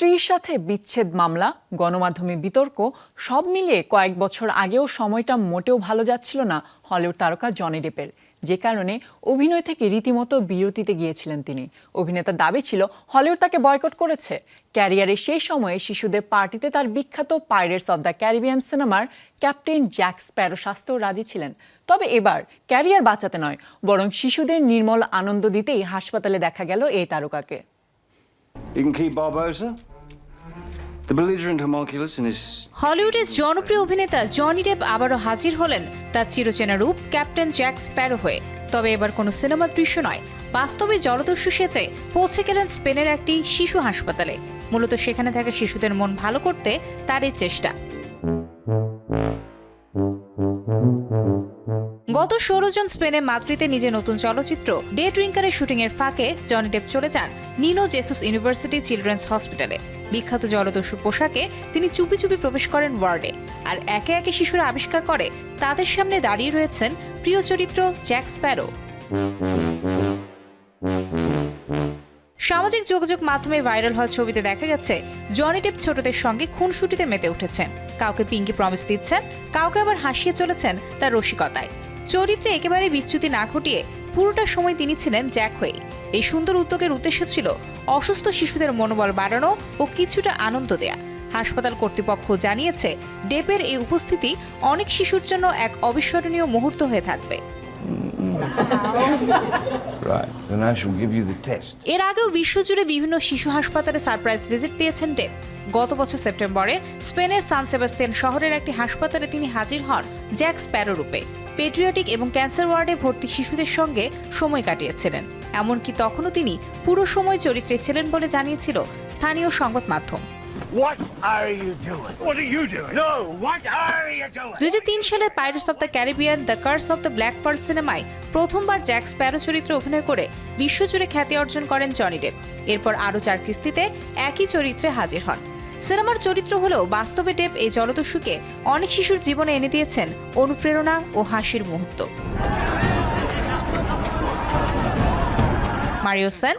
স্ত্রীর সাথে বিচ্ছেদ মামলা, গণমাধ্যমে বিতর্ক, সব মিলিয়ে কয়েক বছর আগেও সময়টা মোটেও ভালো যাচ্ছিল না হলিউড তারকা জনি ডেপের। যে কারণে অভিনয় থেকে রীতিমতো বিরতিতে গিয়েছিলেন তিনি। অভিনেতার দাবি ছিল, হলিউড তাকে বয়কট করেছে। ক্যারিয়ারের সেই সময়ে শিশুদের পার্টিতে তার বিখ্যাত পাইরেটস অব দ্য ক্যারিবিয়ান সিনেমার ক্যাপ্টেন জ্যাক স্প্যারো শাস্তেও রাজি ছিলেন। তবে এবার ক্যারিয়ার বাঁচাতে নয়, বরং শিশুদের নির্মল আনন্দ দিতেই হাসপাতালে দেখা গেল এই তারকাকে। Barbosa. হলিউডের জনপ্রিয় অভিনেতা জনি ডেপ আবারও হাজির হলেন তার চিরচেনা রূপ ক্যাপ্টেন জ্যাক স্প্যারো হয়ে। তবে এবার কোনো সিনেমার দৃশ্য নয়, বাস্তবে জলদস্যু সেচে পৌঁছে গেলেন স্পেনের একটি শিশু হাসপাতালে। মূলত সেখানে থাকা শিশুদের মন ভালো করতে তার এই চেষ্টা। গত ষোলো জন স্পেনে মাদ্রিদে নিজের নতুন চলচ্চিত্র ডে ড্রিঙ্কারের শুটিংয়ের ফাঁকে জনি ডেপ চলে যান নিনো জেসুস ইউনিভার্সিটি চিলড্রেন্স হসপিটালে। বিখ্যাত জলদস্যু পোশাকে তিনি চুপি চুপি প্রবেশ করেন ওয়ার্ডে আর একে একে শিশুরা আবিষ্কার করে। তাদের সামনে দাঁড়িয়ে রয়েছেন প্রিয় চরিত্র জ্যাক স্প্যারো। সামাজিক যোগাযোগ মাধ্যমে ভাইরাল হওয়া ছবিতে দেখা গেছে, জনি টেপ ছোটদের সঙ্গে খুনসুটিতে মেতে উঠেছেন। কাউকে পিঙ্কি প্রমিস দিচ্ছেন, কাউকে আবার হাসিয়ে চলেছেন তার রসিকতায়। চরিত্রে একেবারে বিচ্যুতি না ঘটিয়ে পুরোটা সময় তিনি ছিলেন জ্যাক হয়ে এই সুন্দর উদ্যোগের উদ্দেশ্য ছিল অসুস্থ শিশুদের মনোবল বাড়ানো ও কিছুটা আনন্দ দেয়া। হাসপাতাল কর্তৃপক্ষ জানিয়েছে ডেপের এই উপস্থিতি অনেক শিশুর জন্য এক অবিস্মরণীয় মুহূর্ত হয়ে থাকবে. এর আগেও বিশ্বজুড়ে বিভিন্ন শিশু হাসপাতালে সারপ্রাইজ ভিজিট দিয়েছেন ডেপ। গত বছর সেপ্টেম্বরে স্পেনের সান সেবাস্তিয়ান শহরের একটি হাসপাতালে তিনি হাজির হন জ্যাক স্প্যারো রূপে। পেট্রিয়টিক এবং ক্যান্সার ওয়ার্ডে ভর্তি শিশুদের সঙ্গে সময় কাটিয়েছিলেন। এমনকি তখনও তিনি পুরো সময় চরিত্রে ছিলেন বলে জানিয়েছিল স্থানীয় সংবাদ মাধ্যম? দুই সালে pirates of the Caribbean the curse of the black pearl সিনেমায় প্রথমবার জ্যাক স্প্যারো চরিত্রে অভিনয় করে বিশ্বজুড়ে খ্যাতি অর্জন করেন জনি ডেপ। এরপর আরও চার কিস্তিতে একই চরিত্রে হাজির হন। সিনেমার চরিত্র হলেও বাস্তবে টেপ এই জলদস্যুকে অনেক শিশুর জীবনে এনে দিয়েছেন অনুপ্রেরণা ও হাসির মুহূর্ত। মারিও সেন